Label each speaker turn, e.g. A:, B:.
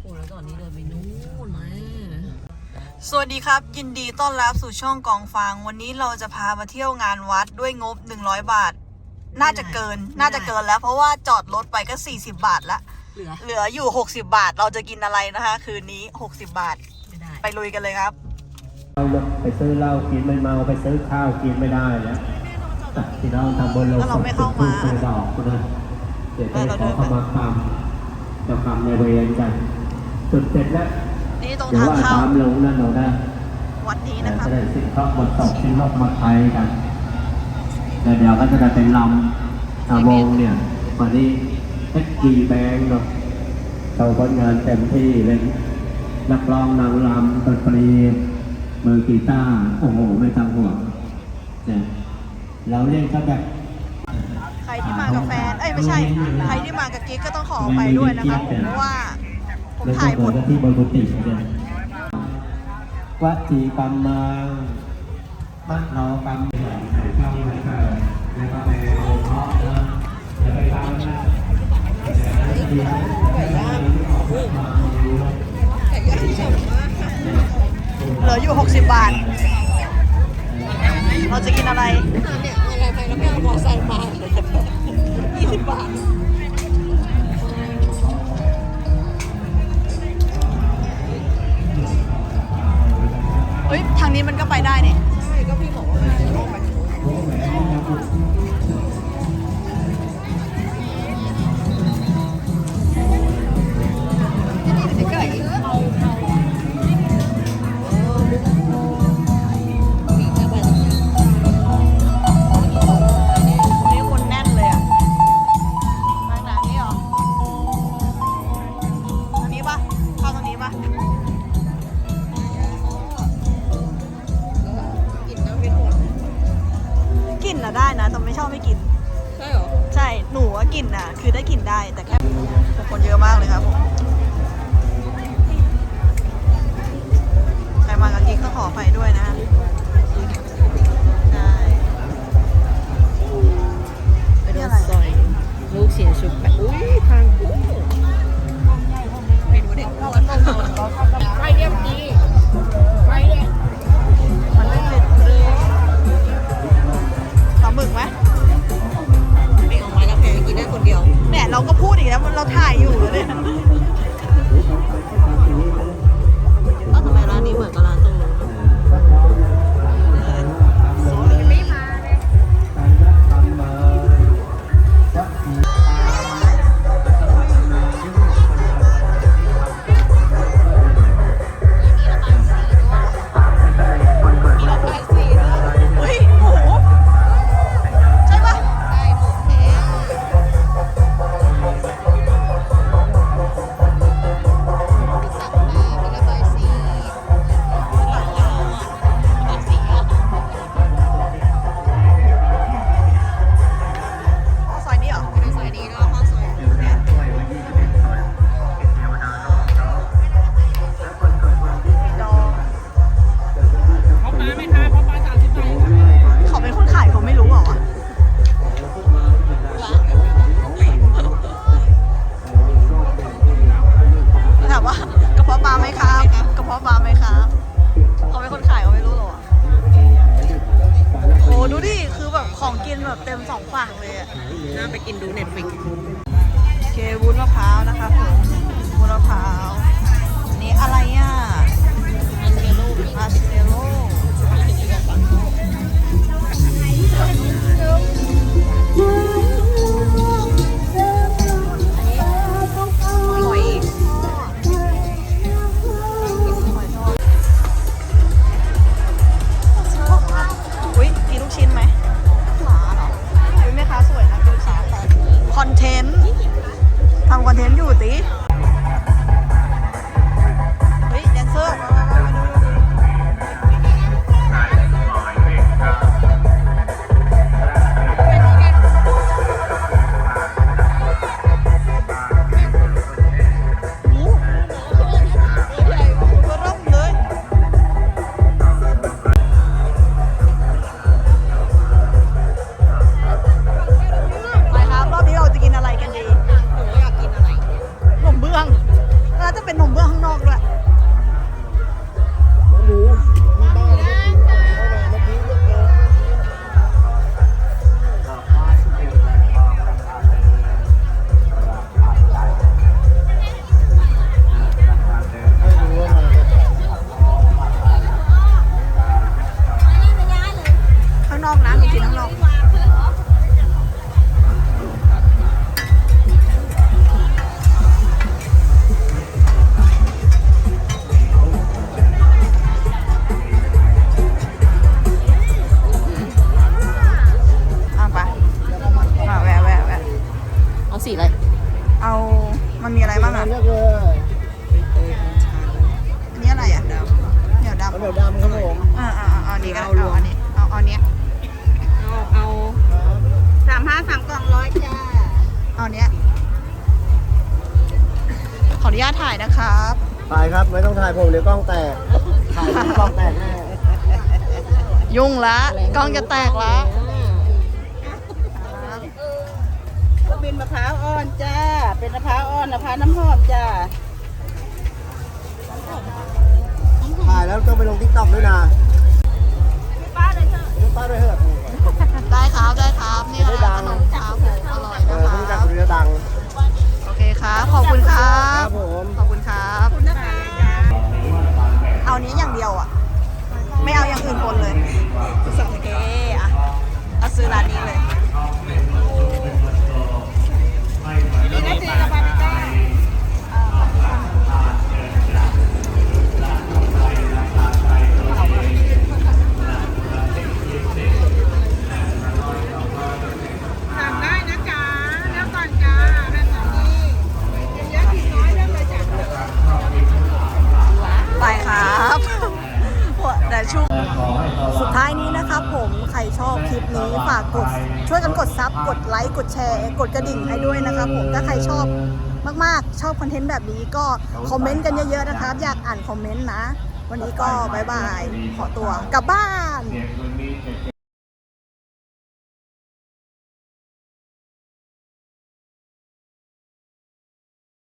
A: โอ้แล้วตอนนี้เดินไปนู่นนะ
B: สวัสดีครับ ยินดีต้อนรับสู่ช่องกองฟางวันนี้เราจะพามาเที่ยวงานวัดด้วยงบ 100 บาท น่าจะเกินน่าจะเกินแล้ว เพราะว่าจอดรถไปก็ 40 บาทละ
A: เหลือ
B: เหลืออยู่ 60 บาทเราจะกินอะไรนะคะ คืนนี้ 60 บาท
A: ไป
B: ลุยกันเลยครับ
C: ไปซื้อเหล้ากินไม่เมาไปซื้อข้าวกินไม่ได้แล้ว พี่น้องทำบนโลก
B: แล้วเราไม่เข้ามา
C: จุดธูปดอกนะเดี๋ยวจะขอเข้ามาคำจะคำในเวรกันจุดเสร็จแล้ว
B: นี่ตรง
C: เดี๋ยว
B: ทาง
C: ว่า
B: เข้า
C: ตามลงนั่นเราได้
B: วัดนี้
C: แต่
B: นะครับ
C: จะได้สิ่งเคราะห์มาตกสิ่งโลกมาไทยกันแล้วเดี๋ยวก็จะได้เป็นลำอาวงเนี่ยวันนี้เอ็กกีแบงเนาะเราผลงานเต็มที่เลยนักร้องนางรำดนตรีมือกีตาร์โอ้โห ไม่ต้องห่วงเนี่ย เราเล่นก็แบบ
B: ใครที่มากับแฟน เอ้ยไม่ใช่ ใครที่มากับกิ๊กก็ต้องขออภัยด้วยนะครับผมเพราะว่าผม
C: แล้วก็
B: ถ่ายหม
C: เปิ
B: ด
C: ดที่บนกุฏิเนี่ยวัดจีกรรมังมัดเรากรรมเข้ามาเข้าแล้วก็ไปโอเพาะนะอย่าไปตามนะ
B: เหลืออยู่ 60 บาท เราจะกินอะไร
A: เนี่ยอะไรไปแล้วไม่เอามอไซค์มายี่สิบบาท
B: เฮ้ย ทางนี้มันก็ไปได้เนี่ย เราถ่ายอยู่แล้วเนี่ย
A: เต็
C: ม
D: ส
B: องฝั่งเลยอะ
A: น่าไปกินดูเน็ตฟิก
B: โอเควุ้นมะพร้าวนะคะผมวุ้นมะพร้าวอันนี้อะไรอะ
A: อันเดียวลูก
B: พาสเตโล อ่าอ่าเอาอันนี้ก็ได้
A: เอา
B: อันนี้เอาเอาอันเนี้ย
A: เอาเอาสามห้าสามกล่องร้อยจ้า
B: เอาอันเนี้ยขออนุญาตถ่ายนะครับ
E: ถ่ายครับไม่ต้องถ่ายผมเดี๋ยวกล้องแตก ถ่ายผมกล้องแตกแน่
B: ยุ่งละกล้องจะแตกละ
A: ก็เป็นมะพร้าวอ่อนจ้า เป็นมะพร้าวอ่อนมะพร้าวน้ำหอมจ้า
E: ถ่ายแล้วต้องไปลงทิกตอกด้วยนะ
B: ครับได้ครับนี่
E: ได้
B: ค่ะ
E: ดั
B: ข
E: ง
B: นมครับผมอร่อย
E: เอ
B: นะ
E: อ
B: ค
E: เพิ่งจาก
B: รับ
E: คุณจะดัง
B: โอเคครับขอบคุณครั
E: ครับบผม
B: ขอบคุณครับ เอานี้อย่างเดียวอะ ไม่เอาอย่างอื่นปนเลยโอเคอะเอาซื้อร้านนี้เลย
A: กันกด
B: ซับกดไลค์กดแชร์ กดกระดิ่งให้ด้วยนะครับผมถ้าใครชอบมากๆ ชอบคอนเทนต์แบบนี้ก็คอมเมนต์กันเยอะๆนะครับ อยากอ่านคอมเมนต์นะ วันนี้ก็บายบาย ขอตัวกลับบ้าน